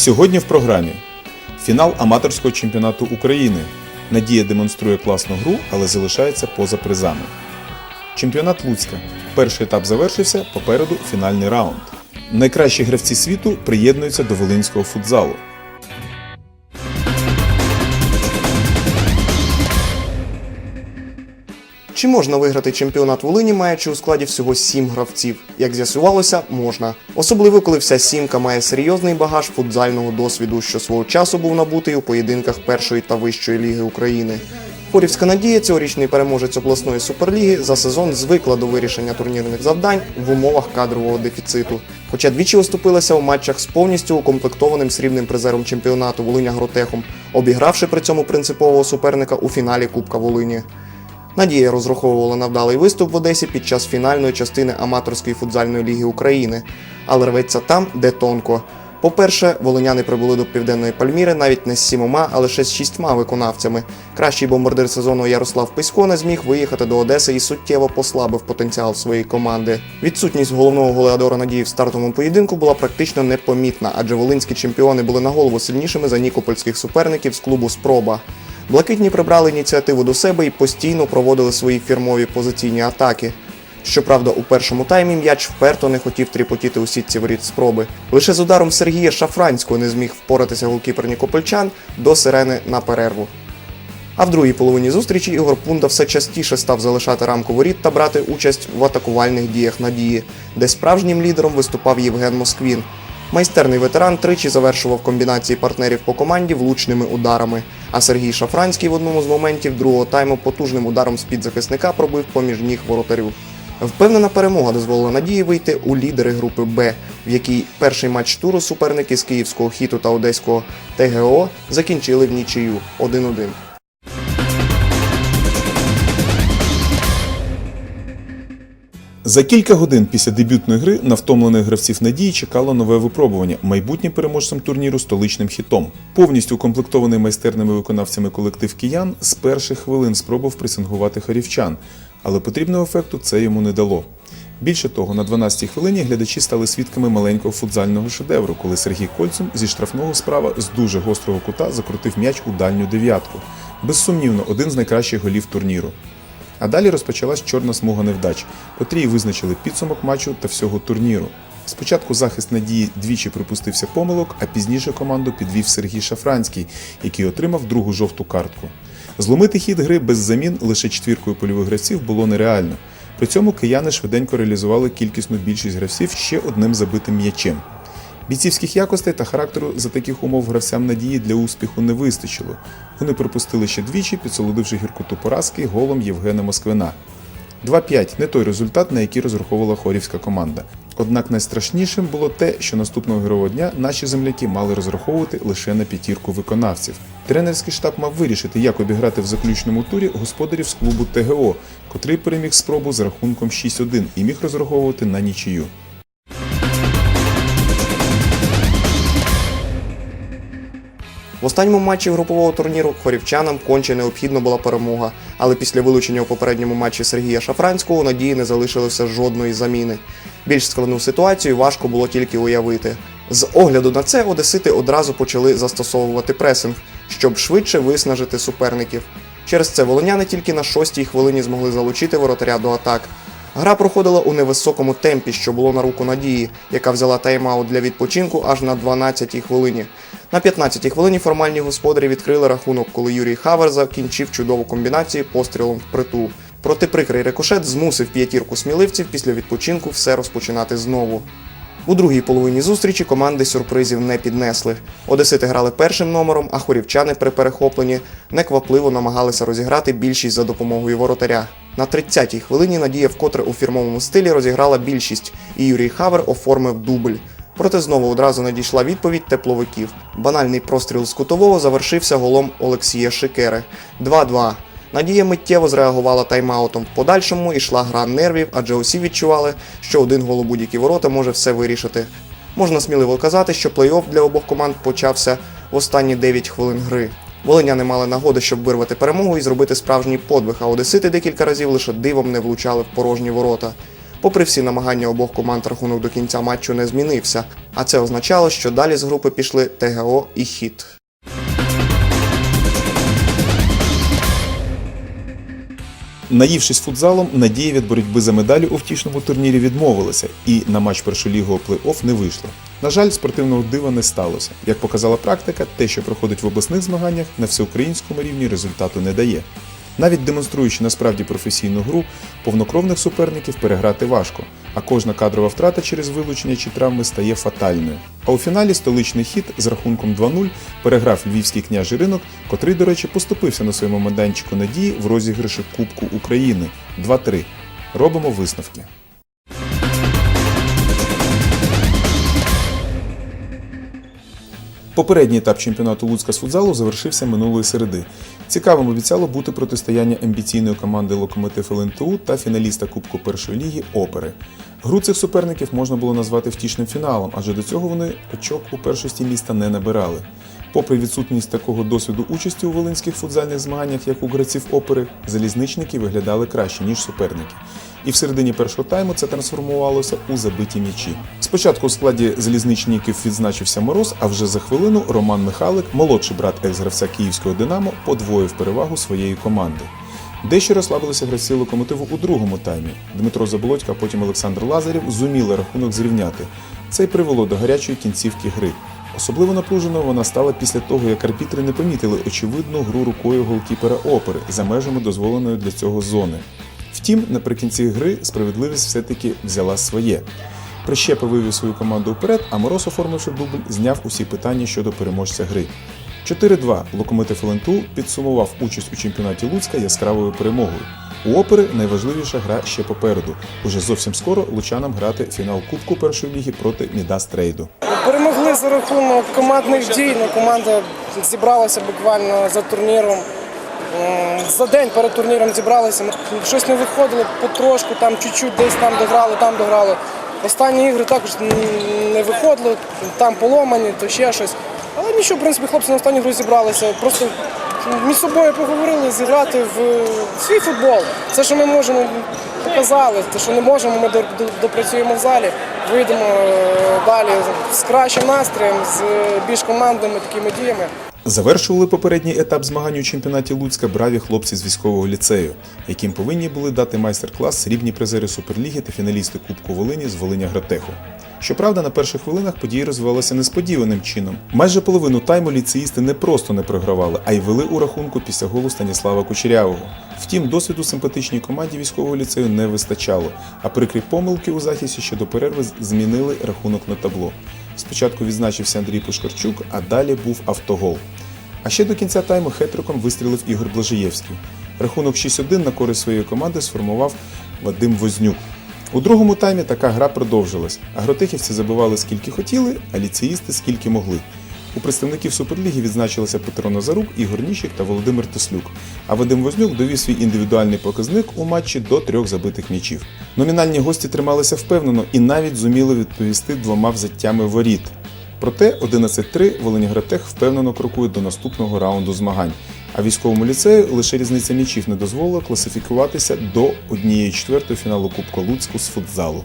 Сьогодні в програмі фінал аматорського чемпіонату України. Надія демонструє класну гру, але залишається поза призами. Чемпіонат Луцька. Перший етап завершився, попереду фінальний раунд. Найкращі гравці світу приєднуються до волинського футзалу. Чи можна виграти чемпіонат Волині, маючи у складі всього сім гравців? Як з'ясувалося, можна. Особливо, коли вся сімка має серйозний багаж футзального досвіду, що свого часу був набутий у поєдинках першої та вищої ліги України. Хорівська надія, цьогорічний переможець обласної суперліги, за сезон звикла до вирішення турнірних завдань в умовах кадрового дефіциту. Хоча двічі оступилася у матчах з повністю укомплектованим срібним призером чемпіонату Волиня Гротехом, обігравши при цьому принципового суперника у фіналі Кубка Волині. Надія розраховувала на вдалий виступ в Одесі під час фінальної частини аматорської футзальної ліги України, але рветься там, де тонко. По-перше, волиняни прибули до південної Пальміри навіть не з сімома, а лише з шістьма виконавцями. Кращий бомбардир сезону Ярослав Писько не зміг виїхати до Одеси і суттєво послабив потенціал своєї команди. Відсутність головного голеадора Надії в стартовому поєдинку була практично непомітна, адже волинські чемпіони були на голову сильнішими за нікопольських суперників з клубу Спроба. Блакитні прибрали ініціативу до себе і постійно проводили свої фірмові позиційні атаки. Щоправда, у першому таймі м'яч вперто не хотів тріпотіти у сітці воріт спроби. Лише з ударом Сергія Шафранського не зміг впоратися голкіпер Нікопольчан до сирени на перерву. А в другій половині зустрічі Ігор Пунда все частіше став залишати рамку воріт та брати участь в атакувальних діях надії, де справжнім лідером виступав Євген Москвін. Майстерний ветеран тричі завершував комбінації партнерів по команді влучними ударами. А Сергій Шафранський в одному з моментів другого тайму потужним ударом з-під захисника пробив поміж ніг воротарю. Впевнена перемога дозволила надії вийти у лідери групи Б, в якій перший матч туру суперники з київського хіту та одеського ТГО закінчили в нічию 1-1. За кілька годин після дебютної гри на втомлених гравців надії чекало нове випробування майбутнім переможцем турніру столичним хітом. Повністю укомплектований майстерними виконавцями колектив киян з перших хвилин спробував пресингувати харівчан, але потрібного ефекту це йому не дало. Більше того, на 12-й хвилині глядачі стали свідками маленького футзального шедевру, коли Сергій Кольцум зі штрафного справа з дуже гострого кута закрутив м'яч у дальню дев'ятку. Безсумнівно, один з найкращих голів турніру. А далі розпочалась чорна смуга невдач, котрі визначили підсумок матчу та всього турніру. Спочатку захист надії двічі припустився помилок, а пізніше команду підвів Сергій Шафранський, який отримав другу жовту картку. Зломити хід гри без замін лише четвіркою польових гравців було нереально. При цьому кияни швиденько реалізували кількісну більшість гравців ще одним забитим м'ячем. Бійцівських якостей та характеру за таких умов гравцям надії для успіху не вистачило. Вони пропустили ще двічі, підсолодивши гіркоту поразки голом Євгена Москвина. 2-5 не той результат, на який розраховувала хорівська команда. Однак найстрашнішим було те, що наступного герового дня наші земляки мали розраховувати лише на п'ятірку виконавців. Тренерський штаб мав вирішити, як обіграти в заключному турі господарів з клубу ТГО, котрий переміг спробу з рахунком 6-1 і міг розраховувати на нічию. В останньому матчі групового турніру хорівчанам конче необхідна була перемога, але після вилучення у попередньому матчі Сергія Шафранського надії не залишилося жодної заміни. Більш складну ситуацію важко було тільки уявити. З огляду на це одесити одразу почали застосовувати пресинг, щоб швидше виснажити суперників. Через це волоняни тільки на шостій хвилині змогли залучити воротаря до атак. Гра проходила у невисокому темпі, що було на руку надії, яка взяла тайм-аут для відпочинку аж на 12-й хвилині. На 15-й хвилині формальні господарі відкрили рахунок, коли Юрій Хавер закінчив чудову комбінацію пострілом в притул. Проте прикрий рикошет змусив п'ятірку сміливців після відпочинку все розпочинати знову. У другій половині зустрічі команди сюрпризів не піднесли. Одесити грали першим номером, а хорівчани при перехопленні неквапливо намагалися розіграти більшість за допомогою воротаря. На 30-й хвилині Надія вкотре у фірмовому стилі розіграла більшість, і Юрій Хавер оформив дубль. Проте знову одразу надійшла відповідь тепловиків. Банальний простріл з кутового завершився голом Олексія Шикери. 2-2. Надія миттєво зреагувала тайм-аутом. В подальшому йшла гра нервів, адже усі відчували, що один гол у будь-які ворота може все вирішити. Можна сміливо казати, що плей-офф для обох команд почався в останні 9 хвилин гри. Волиняни мали нагоди, щоб вирвати перемогу і зробити справжній подвиг, а одесити декілька разів лише дивом не влучали в порожні ворота. Попри всі намагання обох команд рахунок до кінця матчу не змінився, а це означало, що далі з групи пішли ТГО і Хіт. Наївшись футзалом, надії від боротьби за медалі у втішному турнірі відмовилися і на матч першолігового плей-офф не вийшло. На жаль, спортивного дива не сталося. Як показала практика, те, що проходить в обласних змаганнях, на всеукраїнському рівні результату не дає. Навіть демонструючи насправді професійну гру, повнокровних суперників переграти важко, а кожна кадрова втрата через вилучення чи травми стає фатальною. А у фіналі столичний хід з рахунком 2-0 переграв львівський княжий ринок, котрий, до речі, поступився на своєму майданчику надії в розіграші Кубку України 2-3. Робимо висновки. Попередній етап чемпіонату Луцька з футзалу завершився минулої середи. Цікавим обіцяло бути протистояння амбіційної команди Локомотив ЛНТУ та фіналіста Кубку першої ліги Опери. Гру цих суперників можна було назвати втішним фіналом, адже до цього вони очок у першості міста не набирали. Попри відсутність такого досвіду участі у волинських футзальних змаганнях, як у гравців опери, залізничники виглядали краще, ніж суперники. І в середині першого тайму це трансформувалося у забиті м'ячі. Спочатку у складі залізничників відзначився Мороз, а вже за хвилину Роман Михалик, молодший брат екс-гравця київського Динамо, подвоїв перевагу своєї команди. Дещо розслабилися гравці локомотиву у другому таймі. Дмитро Заболотько, а потім Олександр Лазарєв зуміли рахунок зрівняти. Це й привело до гарячої кінцівки гри. Особливо напруженою вона стала після того, як арбітри не помітили очевидну гру рукою голкіпера опери за межами дозволеної для цього зони. Втім, наприкінці гри справедливість все-таки взяла своє. Прищепа вивів свою команду вперед, а Мороз, оформивши дубль, зняв усі питання щодо переможця гри. 4-2 локомотив ЛНТУ підсумував участь у чемпіонаті Луцька яскравою перемогою. У опери найважливіша гра ще попереду. Уже зовсім скоро лучанам грати фінал Кубку першої ліги проти Мідас Трейду. Перемогли за рахунок командних дій. Ну, команда зібралася буквально за турніром. За день перед турніром зібралися. Щось не виходило потрошку, там чуть-чуть десь там дограли, там дограли. Останні ігри також не виходило, там поломані, то ще щось. Але нічого, в принципі, хлопці на останню гру зібралися. Просто між собою поговорили, зіграти в свій футбол. Все, що ми можемо, показали. Те, що не можемо, ми до- до- допрацюємо в залі, вийдемо е, далі з кращим настроєм, з е, більш командними такими діями. Завершували попередній етап змагань у чемпіонаті Луцька браві хлопці з військового ліцею, яким повинні були дати майстер-клас срібні призери Суперліги та фіналісти Кубку Волині з Волиня Гратеху. Щоправда, на перших хвилинах події розвивалися несподіваним чином. Майже половину тайму ліцеїсти не просто не програвали, а й вели у рахунку після голу Станіслава Кучерявого. Втім, досвіду симпатичній команді військового ліцею не вистачало, а прикрі помилки у захисті ще до перерви змінили рахунок на табло. Спочатку відзначився Андрій Пушкарчук, а далі був автогол. А ще до кінця тайму хетриком вистрілив Ігор Блажиєвський. Рахунок 6-1 на користь своєї команди сформував Вадим Вознюк. У другому таймі така гра продовжилась. Агротехівці забивали скільки хотіли, а ліцеїсти скільки могли. У представників Суперліги відзначилися Петро Назарук, Ігор Ніщик та Володимир Теслюк. А Вадим Вознюк довів свій індивідуальний показник у матчі до трьох забитих м'ячів. Номінальні гості трималися впевнено і навіть зуміли відповісти двома взяттями воріт. Проте 11-3 Волинігратех впевнено крокує до наступного раунду змагань. А військовому ліцею лише різниця м'ячів не дозволила класифікуватися до 1-4 фіналу Кубка Луцьку з футзалу.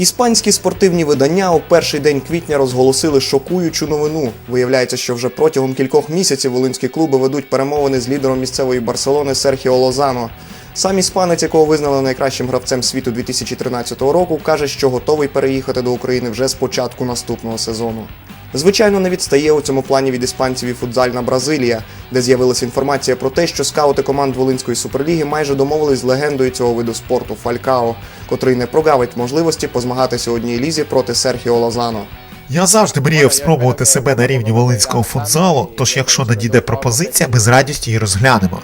Іспанські спортивні видання у перший день квітня розголосили шокуючу новину. Виявляється, що вже протягом кількох місяців волинські клуби ведуть перемовини з лідером місцевої Барселони Серхіо Лозано. Сам іспанець, якого визнали найкращим гравцем світу 2013 року, каже, що готовий переїхати до України вже з початку наступного сезону. Звичайно, не відстає у цьому плані від іспанців і футзальна Бразилія, де з'явилася інформація про те, що скаути команд Волинської суперліги майже домовились з легендою цього виду спорту Фалькао, котрий не прогавить можливості позмагатися у одній лізі проти Серхіо Лозано. Я завжди мріяв спробувати себе на рівні волинського футзалу, тож якщо надійде пропозиція, ми з радістю її розглянемо.